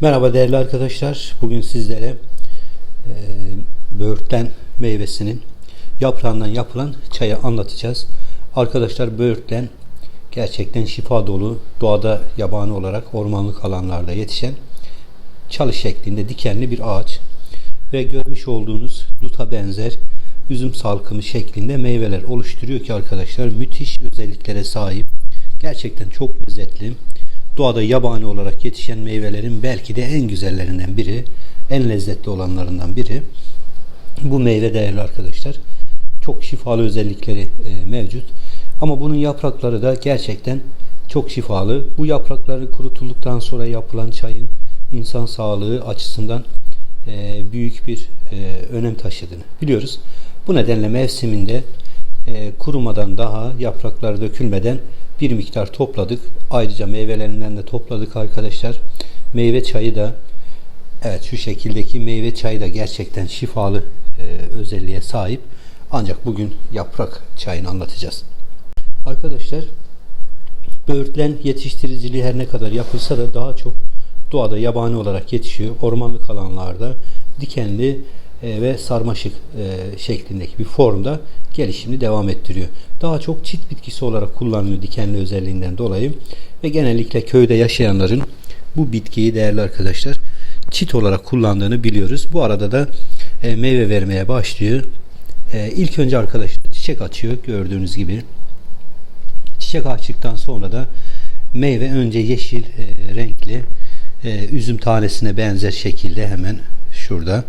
Merhaba değerli arkadaşlar. Bugün sizlere e, böğürtlen meyvesinin yaprağından yapılan çayı anlatacağız. Arkadaşlar böğürtlen gerçekten şifa dolu, doğada yabani olarak ormanlık alanlarda yetişen çalı şeklinde dikenli bir ağaç ve görmüş olduğunuz duta benzer üzüm salkımı şeklinde meyveler oluşturuyor ki arkadaşlar müthiş özelliklere sahip. Gerçekten çok lezzetli. Doğada yabani olarak yetişen meyvelerin belki de en güzellerinden biri, en lezzetli olanlarından biri. Bu meyve değerli arkadaşlar. Çok şifalı özellikleri e, mevcut. Ama bunun yaprakları da gerçekten çok şifalı. Bu yaprakları kurutulduktan sonra yapılan çayın insan sağlığı açısından e, büyük bir e, önem taşıdığını biliyoruz. Bu nedenle mevsiminde e, kurumadan daha yaprakları dökülmeden bir miktar topladık. Ayrıca meyvelerinden de topladık arkadaşlar. Meyve çayı da evet şu şekildeki meyve çayı da gerçekten şifalı e, özelliğe sahip. Ancak bugün yaprak çayını anlatacağız. Arkadaşlar böğürtlen yetiştiriciliği her ne kadar yapılsa da daha çok doğada yabani olarak yetişiyor. Ormanlık alanlarda dikenli ve sarmaşık e, şeklindeki bir formda gelişimini devam ettiriyor. Daha çok çit bitkisi olarak kullanılıyor dikenli özelliğinden dolayı ve genellikle köyde yaşayanların bu bitkiyi değerli arkadaşlar çit olarak kullandığını biliyoruz. Bu arada da e, meyve vermeye başlıyor. İlk önce arkadaşlar çiçek açıyor gördüğünüz gibi. Çiçek açtıktan sonra da meyve önce yeşil renkli üzüm tanesine benzer şekilde hemen şurada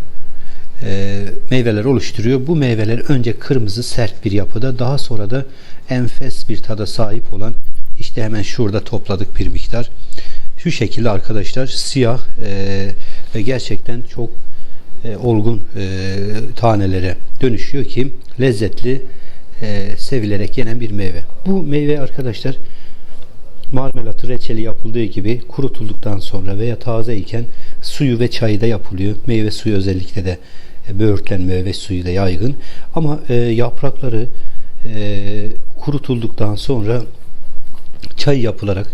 e, meyveler oluşturuyor. Bu meyveler önce kırmızı sert bir yapıda daha sonra da enfes bir tada sahip olan işte hemen şurada topladık bir miktar. Şu şekilde arkadaşlar siyah e, ve gerçekten çok e, olgun e, tanelere dönüşüyor ki lezzetli e, sevilerek yenen bir meyve. Bu meyve arkadaşlar marmelatı reçeli yapıldığı gibi kurutulduktan sonra veya taze iken suyu ve çayı da yapılıyor. Meyve suyu özellikle de böğürtlen meyve suyu da yaygın. Ama e, yaprakları e, kurutulduktan sonra çay yapılarak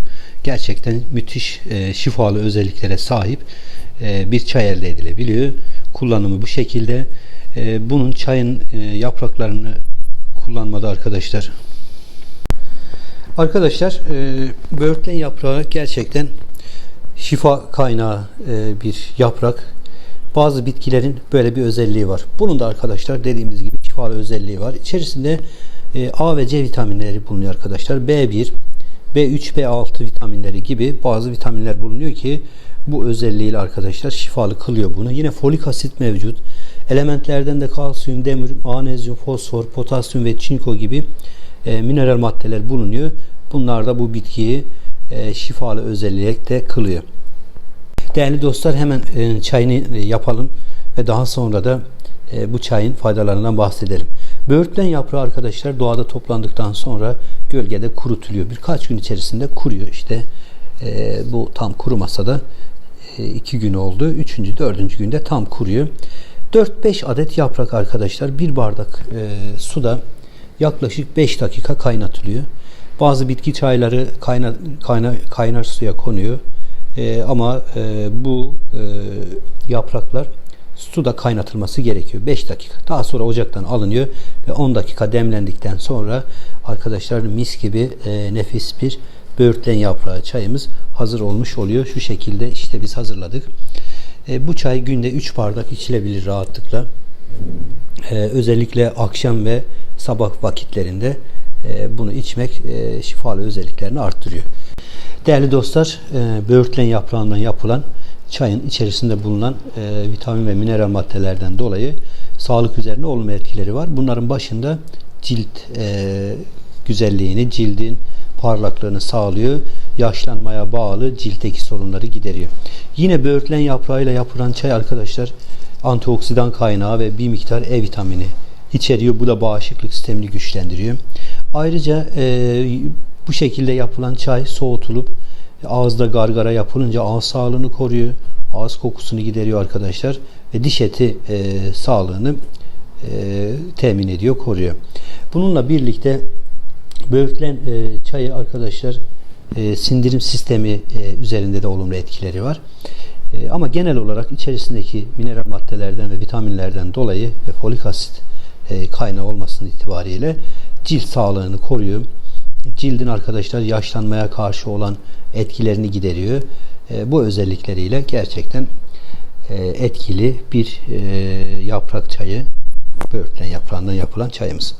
gerçekten müthiş e, şifalı özelliklere sahip e, bir çay elde edilebiliyor. Kullanımı bu şekilde. E, bunun çayın e, yapraklarını kullanmada arkadaşlar Arkadaşlar e, böğürtlen yaprağı gerçekten şifa kaynağı e, bir yaprak. Bazı bitkilerin böyle bir özelliği var. Bunun da arkadaşlar dediğimiz gibi şifalı özelliği var. İçerisinde e, A ve C vitaminleri bulunuyor arkadaşlar. B1, B3, B6 vitaminleri gibi bazı vitaminler bulunuyor ki bu özelliğiyle arkadaşlar şifalı kılıyor bunu. Yine folik asit mevcut. Elementlerden de kalsiyum, demir, magnezyum, fosfor, potasyum ve çinko gibi e, mineral maddeler bulunuyor. Bunlar da bu bitkiyi e, şifalı özellikle kılıyor. Değerli dostlar hemen e, çayını e, yapalım ve daha sonra da e, bu çayın faydalarından bahsedelim. Böğürtlen yaprağı arkadaşlar doğada toplandıktan sonra gölgede kurutuluyor. Birkaç gün içerisinde kuruyor. İşte bu tam kurumasa da iki gün oldu. Üçüncü, dördüncü günde tam kuruyor. 4-5 adet yaprak arkadaşlar bir bardak suda yaklaşık 5 dakika kaynatılıyor. Bazı bitki çayları kayna, kayna, kaynar suya konuyor. E, ama e, bu e, yapraklar suda kaynatılması gerekiyor. 5 dakika. Daha sonra ocaktan alınıyor ve 10 dakika demlendikten sonra arkadaşlar mis gibi e, nefis bir böğürtlen yaprağı çayımız hazır olmuş oluyor. Şu şekilde işte biz hazırladık. E, bu çay günde 3 bardak içilebilir rahatlıkla. E, özellikle akşam ve sabah vakitlerinde bunu içmek e, şifalı özelliklerini arttırıyor. Değerli dostlar, e, böğürtlen yaprağından yapılan çayın içerisinde bulunan vitamin ve mineral maddelerden dolayı sağlık üzerine olumlu etkileri var. Bunların başında cilt güzelliğini, cildin parlaklığını sağlıyor. Yaşlanmaya bağlı ciltteki sorunları gideriyor. Yine böğürtlen yaprağıyla yapılan çay arkadaşlar antioksidan kaynağı ve bir miktar E vitamini içeriyor. Bu da bağışıklık sistemini güçlendiriyor. Ayrıca e, bu şekilde yapılan çay soğutulup ağızda gargara yapılınca ağız sağlığını koruyor. Ağız kokusunu gideriyor arkadaşlar ve diş eti e, sağlığını e, temin ediyor, koruyor. Bununla birlikte böğürtlen e, çayı arkadaşlar e, sindirim sistemi e, üzerinde de olumlu etkileri var. E, ama genel olarak içerisindeki mineral maddelerden ve vitaminlerden dolayı ve folik asit e, kaynağı olmasının itibariyle cilt sağlığını koruyor. Cildin arkadaşlar yaşlanmaya karşı olan etkilerini gideriyor. E, bu özellikleriyle gerçekten e, etkili bir e, yaprak çayı, böğürtlen yaprağından yapılan çayımız.